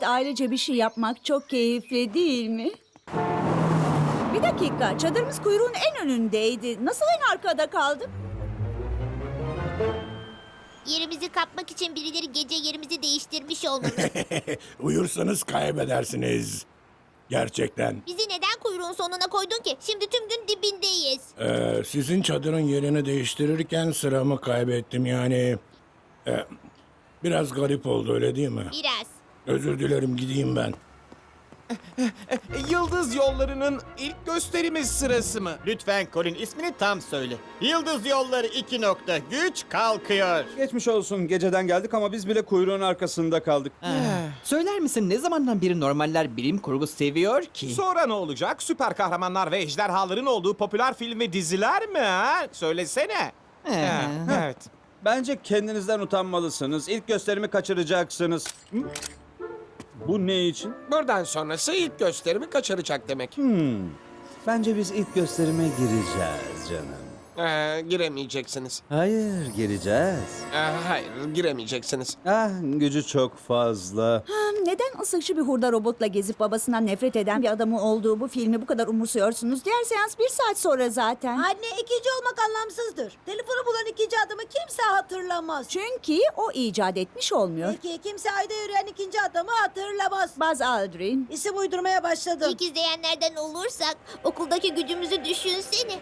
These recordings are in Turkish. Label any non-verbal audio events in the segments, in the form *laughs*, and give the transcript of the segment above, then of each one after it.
ait ailece bir şey yapmak çok keyifli değil mi? Bir dakika, çadırımız kuyruğun en önündeydi. Nasıl en arkada kaldı? Yerimizi kapmak için birileri gece yerimizi değiştirmiş olmalı. *laughs* Uyursanız kaybedersiniz. Gerçekten. Bizi neden kuyruğun sonuna koydun ki? Şimdi tüm gün dibindeyiz. Ee, sizin çadırın yerini değiştirirken sıramı kaybettim yani. Ee, biraz garip oldu öyle değil mi? Biraz. Özür dilerim gideyim ben. Yıldız Yolları'nın ilk gösterimi sırası mı? Lütfen Colin ismini tam söyle. Yıldız Yolları 2 nokta güç kalkıyor. Geçmiş olsun. Geceden geldik ama biz bile kuyruğun arkasında kaldık. Söyler misin ne zamandan beri normaller bilim kurgu seviyor ki? Sonra ne olacak? Süper kahramanlar ve ejderhaların olduğu popüler film ve diziler mi? Ha? Söylesene. Ee, Ha, evet. Bence kendinizden utanmalısınız. İlk gösterimi kaçıracaksınız. Bu ne için? Buradan sonrası ilk gösterimi kaçıracak demek. Bence biz ilk gösterime gireceğiz canım. Ee, giremeyeceksiniz. Hayır, gireceğiz. Ee, hayır, giremeyeceksiniz. Ah, gücü çok fazla. Hmm, Neden ıslıkçı bir hurda robotla gezip babasından nefret eden bir adamı olduğu bu filmi bu kadar umursuyorsunuz? Diğer seans bir saat sonra zaten. Anne ikinci olmak anlamsızdır. Telefonu bulan ikinci adamı kimse hatırlamaz. Çünkü o icat etmiş olmuyor. Peki kimse ayda yürüyen ikinci adamı hatırlamaz. Buzz Aldrin. İsim uydurmaya başladım. İlk izleyenlerden olursak okuldaki gücümüzü düşünsene.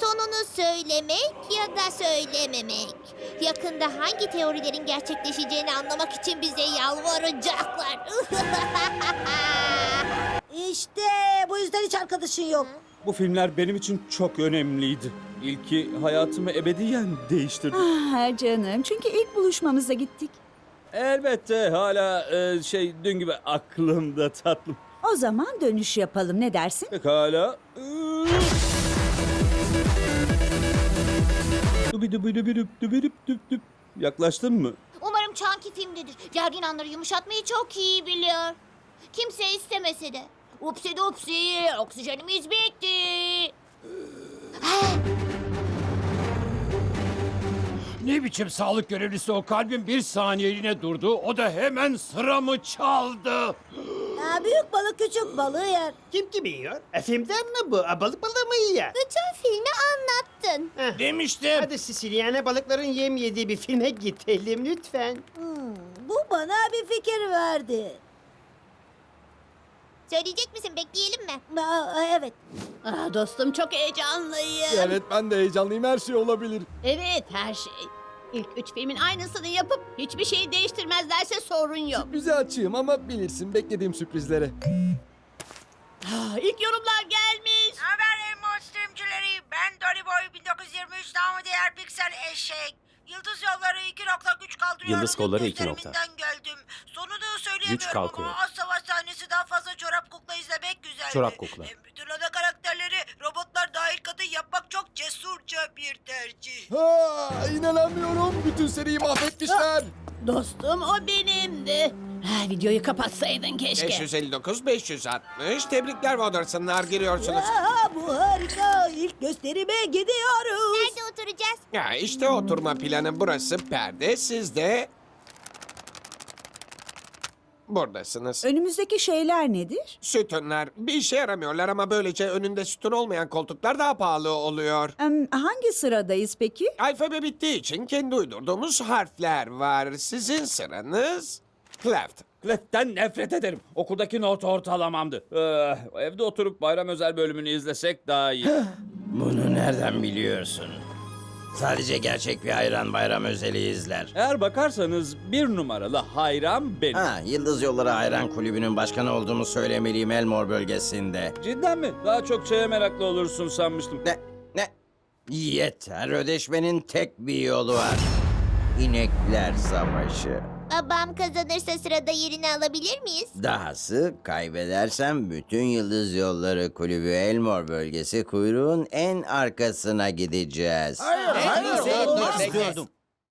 Sonunu söylemek ya da söylememek. Yakında hangi teorilerin gerçekleşeceğini anlamak için bize yalvaracaklar. *laughs* İşte bu yüzden hiç arkadaşın yok. Bu filmler benim için çok önemliydi. İlki hayatımı ebediyen değiştirdi. Ah canım çünkü ilk buluşmamıza gittik. Elbette hala e, şey dün gibi aklımda tatlım. O zaman dönüş yapalım ne dersin? Pekala. Dubi dubi dubi dup dubi dup dup dup. Yaklaştın mı? Umarım Chunky filmdedir. Gergin yumuşatmayı çok iyi biliyor. Kimse istemese de. Upsi dupsi, oksijenimiz bitti. Ne biçim sağlık görevlisi o kalbim bir saniyeliğine durdu. O da hemen sıramı çaldı. Ha, büyük balık küçük balığı yer. Kim kimi yiyor? Filmden mi bu? E, balık balığı mı yiyor? Bütün filmi anlattın. Demiştim. Hadi Sicilyane balıkların yem yediği bir filme gidelim lütfen. Bu bana bir fikir verdi. Söyleyecek misin? Bekleyelim mi? Aa, evet. Ah, dostum çok heyecanlıyım. Evet ben de heyecanlıyım her şey olabilir. Evet her şey. İlk üç filmin aynısını yapıp hiçbir şeyi değiştirmezlerse sorun yok. Bize açığım ama bilirsin beklediğim sürprizlere. Ah, İlk yorumlar gelmiş. 1923 namı diğer piksel eşek. Yıldız yolları 2.3 kaldırıyor. Yıldız kolları iki nokta. geldim. Sonunu söyleyemiyorum Güç kalkıyor. ama az savaş sahnesi daha fazla çorap kukla izlemek güzel. Çorap kukla. Hem bütün ana karakterleri robotlar dahil kadın yapmak çok cesurca bir tercih. Ha, inanamıyorum. Bütün seriyi mahvetmişler. Dostum o benimdi. Ha, videoyu kapatsaydın keşke. 559, 560. Tebrikler Waterson'lar giriyorsunuz. Aa, bu harika. İlk gösterime gidiyoruz. Nerede oturacağız? Ya işte oturma planı burası perde. Siz de... Buradasınız. Önümüzdeki şeyler nedir? Sütunlar bir işe yaramıyorlar ama böylece önünde sütun olmayan koltuklar daha pahalı oluyor. Em, hangi sıradayız peki? Alfabe bittiği için kendi uydurduğumuz harfler var. Sizin sıranız Cleft. Clef'ten nefret ederim. Okuldaki not ortalamamdı. Eh, evde oturup bayram özel bölümünü izlesek daha iyi. *sighs* Bunu nereden biliyorsun? Sadece gerçek bir hayran bayram özeli izler. Eğer bakarsanız bir numaralı hayran benim. Ha, Yıldız Yolları Hayran Kulübü'nün başkanı olduğumu söylemeliyim Elmore bölgesinde. Cidden mi? Daha çok şeye meraklı olursun sanmıştım. Ne? Ne? Yeter, ödeşmenin tek bir yolu var. İnekler Savaşı. Babam kazanırsa sırada yerini alabilir miyiz? Dahası kaybedersem bütün Yıldız Yolları Kulübü Elmore bölgesi kuyruğun en arkasına gideceğiz. hayır, hayır, hayır, hayır, hayır. istiyordum.